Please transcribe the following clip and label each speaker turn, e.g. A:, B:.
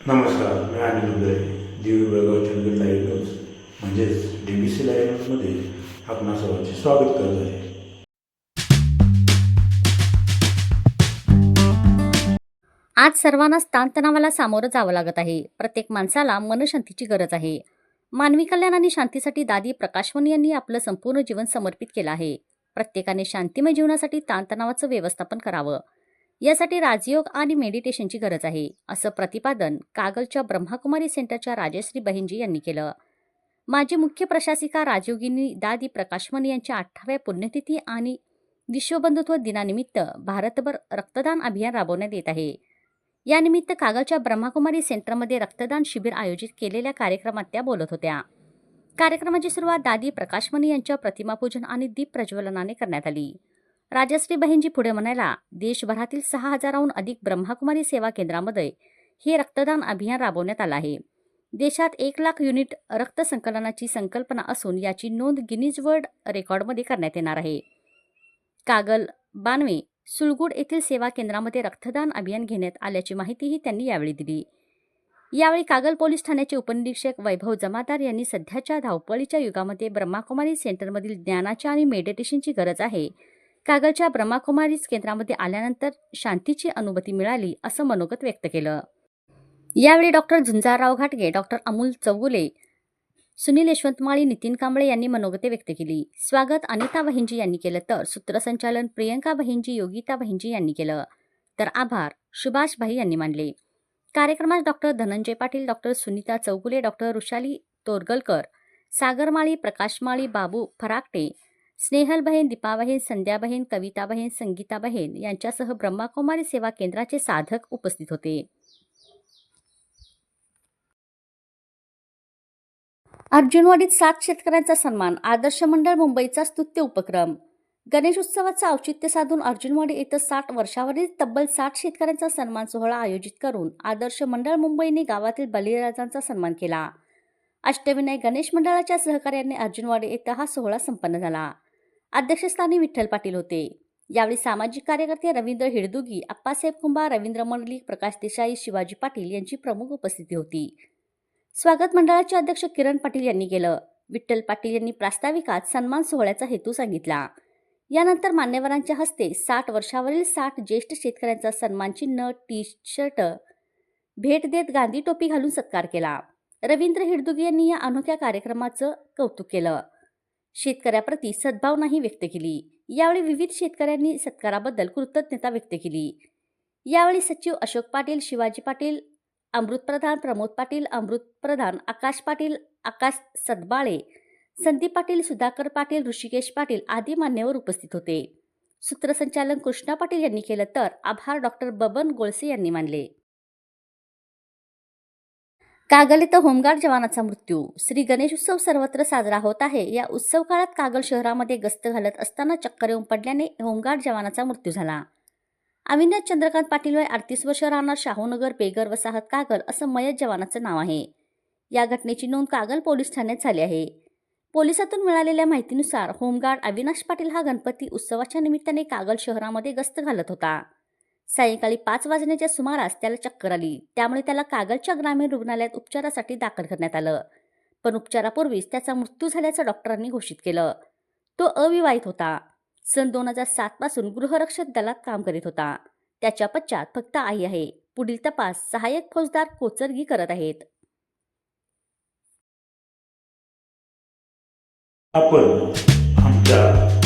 A: नमस्कार मी अनिल उदय दिवी बेळगाव चंदगड लाईव्ह न्यूज म्हणजेच डी बी सी लाईव्ह न्यूजमध्ये आपणा सर्वांचे स्वागत करत आहे.
B: आज सर्वांनाच ताणतणावाला सामोरं जावं लागत आहे. प्रत्येक माणसाला मनशांतीची गरज आहे. मानवी कल्याण आणि शांतीसाठी दादी प्रकाशवनी यांनी आपलं संपूर्ण जीवन समर्पित केलं आहे. प्रत्येकाने शांतिमय जीवनासाठी ताणतणावाचं व्यवस्थापन करावं. यासाठी राजयोग आणि मेडिटेशनची गरज आहे असं प्रतिपादन कागलच्या ब्रह्माकुमारी सेंटरच्या राजश्री बहिनजी यांनी केलं. माजी मुख्य प्रशासिका राजयोगिनी दादी प्रकाशमन यांच्या अठराव्या पुण्यतिथी आणि विश्वबंधुत्व दिनानिमित्त भारतभर रक्तदान अभियान राबवण्यात येत आहे. यानिमित्त कागलच्या ब्रह्माकुमारी सेंटरमध्ये रक्तदान शिबिर आयोजित केलेल्या कार्यक्रमात त्या बोलत होत्या. कार्यक्रमाची सुरुवात दादी प्रकाशमणी यांच्या प्रतिमापूजन आणि दीप प्रज्वलनाने करण्यात आली. राजश्री बहिणजी पुढे म्हणायला देशभरातील सहा हजाराहून अधिक ब्रह्माकुमारी सेवा केंद्रामध्ये हे रक्तदान अभियान राबवण्यात आलं आहे. देशात एक लाख युनिट रक्त संकलनाची संकल्पना असून याची नोंद गिनीज वर्ल्ड रेकॉर्डमध्ये करण्यात येणार आहे. कागल बानवे सुलगुड येथील सेवा केंद्रामध्ये रक्तदान अभियान घेण्यात आल्याची माहितीही त्यांनी यावेळी दिली. यावेळी कागल पोलीस ठाण्याचे उपनिरीक्षक वैभव जमादार यांनी सध्याच्या धावपळीच्या युगामध्ये ब्रह्माकुमारी सेंटरमधील ज्ञानाची आणि मेडिटेशनची गरज आहे. कागलच्या ब्रह्माकुमारीज केंद्रामध्ये आल्यानंतर शांतीची अनुभूती मिळाली असं मनोगत व्यक्त केलं. यावेळी डॉक्टर झुंजारराव घाटगे डॉक्टर अमोल चौगुले सुनील यशवंतमाळी नितीन कांबळे यांनी मनोगते व्यक्त केली. स्वागत अनिता बहिंजी यांनी केलं तर सूत्रसंचालन प्रियंका बहिंजी योगिता बहिंजी यांनी केलं. तर आभार सुभाष भाई यांनी मानले कार्यक्रमात doctor Dhananjay Patil doctor Sunita Chougule doctor Rushali Torgalkar Sagarmali Prakashmali Babu Farakate स्नेहलबहेन Kavita बहीण संगीता संगीताबहेन यांच्यासह ब्रह्माकुमारी सेवा केंद्राचे साधक उपस्थित होते. अर्जुनवाडीत सात शेतकऱ्यांचा सन्मान आदर्श मंडळ मुंबईचा स्तुत्य उपक्रम. गणेश उत्सवाचं औचित्य साधून अर्जुनवाडी येथे साठ वर्षावरील तब्बल साठ शेतकऱ्यांचा सन्मान सोहळा आयोजित करून आदर्श मंडळ मुंबईने गावातील बलिराजांचा सन्मान केला. अष्टविनायक गणेश मंडळाच्या सहकार्याने अर्जुनवाडी येथे हा सोहळा संपन्न झाला. अध्यक्षस्थानी विठ्ठल पाटील होते. यावेळी सामाजिक कार्यकर्ते रवींद्र हिडदुगी अप्पासाहेब कुंभार रवींद्र मंडलिक प्रकाश देसाई शिवाजी पाटील यांची प्रमुख उपस्थिती होती. स्वागत मंडळाचे अध्यक्ष किरण पाटील यांनी केलं. विठ्ठल पाटील यांनी प्रास्ताविकात सन्मान सोहळ्याचा हेतू सांगितला. यानंतर मान्यवरांच्या हस्ते साठ वर्षावरील साठ ज्येष्ठ शेतकऱ्यांचा सन्मान चिन्ह टी शर्ट भेट देत गांधी टोपी घालून सत्कार केला. रवींद्र हिडदुगे यांनी या अनोख्या कार्यक्रमाचं कौतुक केलं. शेतकऱ्याप्रती सद्भावनाही व्यक्त केली. यावेळी विविध शेतकऱ्यांनी सत्काराबद्दल कृतज्ञता व्यक्त केली. यावेळी सचिव अशोक पाटील शिवाजी पाटील अमृत प्रधान प्रमोद पाटील अमृत प्रधान आकाश पाटील आकाश सदबाळे संदीप पाटील सुधाकर पाटील ऋषिकेश पाटील आदी मान्यवर उपस्थित होते. सूत्रसंचालन कृष्णा पाटील यांनी केलं तर आभार डॉक्टर बबन गोळसे यांनी मानले. कागल इथं होमगार्ड जवानाचा मृत्यू. श्री गणेश उत्सव सर्वत्र साजरा होत आहे. या उत्सव काळात कागल शहरामध्ये गस्त घालत असताना चक्कर येऊन पडल्याने होमगार्ड जवानाचा मृत्यू झाला. अविनाश चंद्रकांत पाटील वय अडतीस वर्ष राहणार शाहूनगर पेगर वसाहत कागल असं मयत जवानाचं नाव आहे. या घटनेची नोंद कागल पोलीस ठाण्यात झाली आहे. पोलिसातून मिळालेल्या माहितीनुसार होमगार्ड अविनाश पाटील हा गणपती उत्सवाच्या निमित्ताने कागल शहरामध्ये गस्त घालत होता. सायंकाळी पाच वाजण्याच्या सुमारास त्याला चक्कर आली. त्यामुळे त्याला कागलच्या ग्रामीण रुग्णालयात उपचारासाठी दाखल करण्यात आलं. पण उपचारापूर्वीच त्याचा मृत्यू झाल्याचं डॉक्टरांनी घोषित केलं. तो अविवाहित होता. सन दोन हजार सातपासून गृहरक्षक दलात काम करीत होता. त्याच्या पश्चात फक्त आई आहे. पुढील तपास सहाय्यक फौजदार कोचरगी करत आहेत.
A: आपण आमच्या